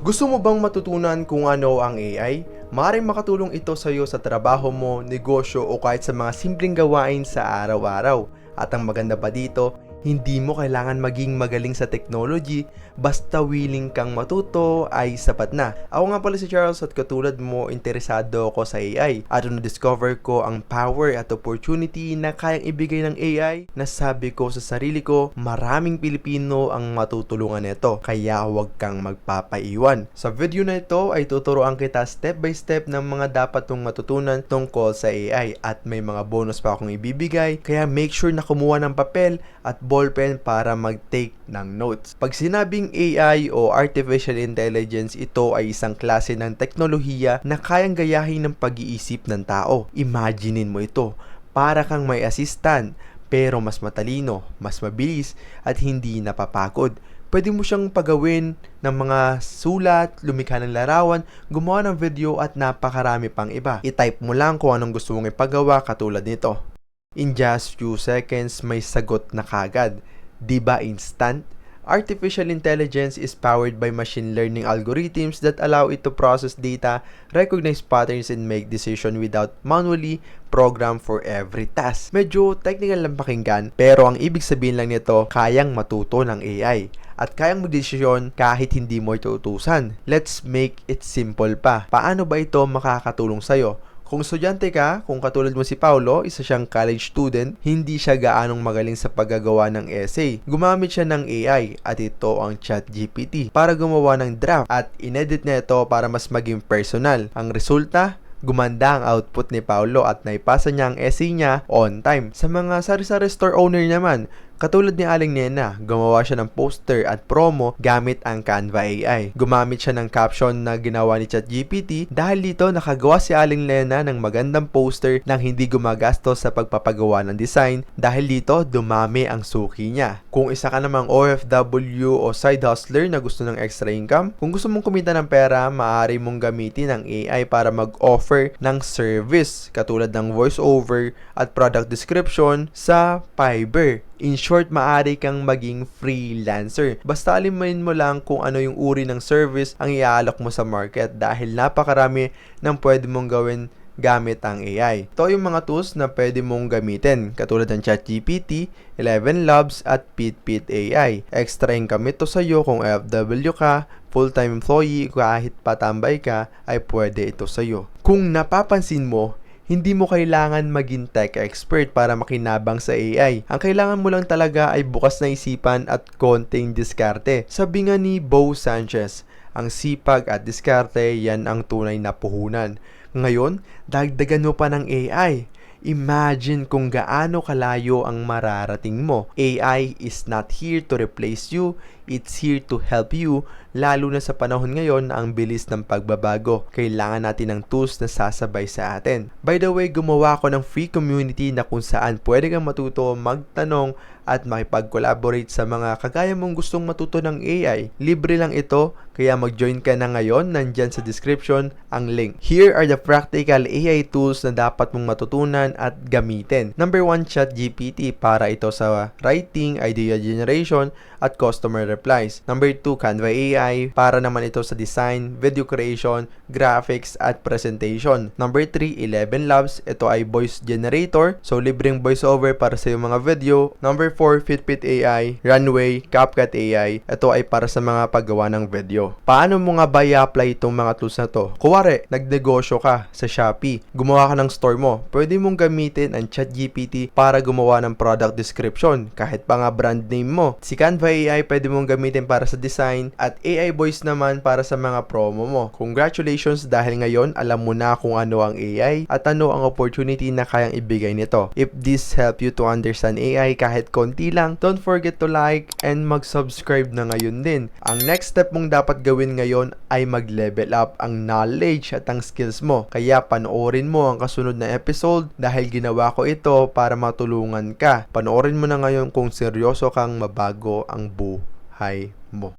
Gusto mo bang matutunan kung ano ang AI? Maaaring makatulong ito sa iyo sa trabaho mo, negosyo o kahit sa mga simpleng gawain sa araw-araw. At ang maganda pa dito, hindi mo kailangan maging magaling sa technology, basta willing kang matuto ay sapat na. Ako nga pala si Charles at katulad mo, interesado ako sa AI. At nung discover ko ang power at opportunity na kayang ibigay ng AI, nasabi ko sa sarili ko, maraming Pilipino ang matutulungan nito. Kaya huwag kang magpapaiwan. Sa video na ito ay tuturuan kita step by step ng mga dapat mong matutunan tungkol sa AI at may mga bonus pa akong ibibigay. Kaya make sure na kumuha ng papel at ballpen para mag-take ng notes. Pag sinabing AI o Artificial Intelligence, ito ay isang klase ng teknolohiya na kayang gayahin ng pag-iisip ng tao. Imaginein mo ito, para kang may assistant, pero mas matalino, mas mabilis, at hindi napapagod. Pwede mo siyang pagawin ng mga sulat, lumikha ng larawan, gumawa ng video at napakarami pang iba. I-type mo lang kung anong gusto mong ipagawa katulad nito. In just few seconds, may sagot na kagad. Di ba instant? Artificial intelligence is powered by machine learning algorithms that allow it to process data, recognize patterns, and make decision without manually program for every task. Medyo technical lang pakinggan, pero ang ibig sabihin lang nito, kayang matuto ng AI at kayang magdesisyon kahit hindi mo ito utusan. Let's make it simple pa. Paano ba ito makakatulong sa'yo? Kung estudyante ka, kung katulad mo si Paulo, isa siyang college student, hindi siya gaanong magaling sa paggagawa ng essay. Gumamit siya ng AI at ito ang ChatGPT para gumawa ng draft at inedit niya ito para mas maging personal. Ang resulta, gumanda ang output ni Paulo at naipasa niya ang essay niya on time. Sa mga sari-sari store owner naman, Katulad ni Aling Nena, gumawa siya ng poster at promo gamit ang Canva AI. Gumamit siya ng caption na ginawa ni ChatGPT dahil dito nakagawa si Aling Nena ng magandang poster nang hindi gumagastos sa pagpapagawa ng design dahil dito dumami ang suki niya. Kung isa ka namang OFW o side hustler na gusto ng extra income, kung gusto mong kumita ng pera, maaari mong gamitin ang AI para mag-offer ng service katulad ng voiceover at product description sa Fiverr. In short, maaari kang maging freelancer. Basta alimain mo lang kung ano yung uri ng service ang iaalok mo sa market dahil napakarami ng pwede mong gawin gamit ang AI. Ito yung mga tools na pwede mong gamitin katulad ng ChatGPT, 11 Labs at PitPit AI. Extra income ito sa iyo kung FW ka, full-time employee, kahit patambay ka, ay pwede ito sa iyo. Kung napapansin mo, hindi mo kailangan maging tech expert para makinabang sa AI. Ang kailangan mo lang talaga ay bukas na isipan at konting diskarte. Sabi nga ni Bo Sanchez, ang sipag at diskarte yan ang tunay na puhunan. Ngayon, dagdagan mo pa ng AI. Imagine kung gaano kalayo ang mararating mo. AI is not here to replace you, it's here to help you lalo na sa panahon ngayon na ang bilis ng pagbabago. Kailangan natin ng tools na sasabay sa atin. By the way, gumawa ako ng free community na kung saan pwede kang matuto magtanong at makipag-collaborate sa mga kagaya mong gustong matuto ng AI. Libre lang ito, kaya mag-join ka na ngayon, nandyan sa description ang link. Here are the practical AI tools na dapat mong matutunan at gamitin. Number 1, ChatGPT para ito sa writing, idea generation, at customer replies. Number 2, Canva AI para naman ito sa design, video creation, graphics, at presentation. Number 3, 11 Labs. Ito ay voice generator. So, libreng voiceover para sa iyong mga video. Number 4, Fitbit AI, Runway, CapCut AI. Ito ay para sa mga paggawa ng video. Paano mo nga ba i-apply itong mga tools na to? Kuwari, nagnegosyo ka sa Shopee. Gumawa ka ng store mo. Pwede mong gamitin ang ChatGPT para gumawa ng product description. Kahit pa nga brand name mo. Si Canva AI pwede mong gamitin para sa design at AI voice naman para sa mga promo mo. Congratulations dahil ngayon alam mo na kung ano ang AI at ano ang opportunity na kayang ibigay nito. If this help you to understand AI kahit konti lang, don't forget to like and mag-subscribe na ngayon din. Ang next step mong dapat gawin ngayon ay mag-level up ang knowledge at ang skills mo. Kaya panoorin mo ang kasunod na episode dahil ginawa ko ito para matulungan ka. Panoorin mo na ngayon kung seryoso kang mabago ang buhay ภัยหมก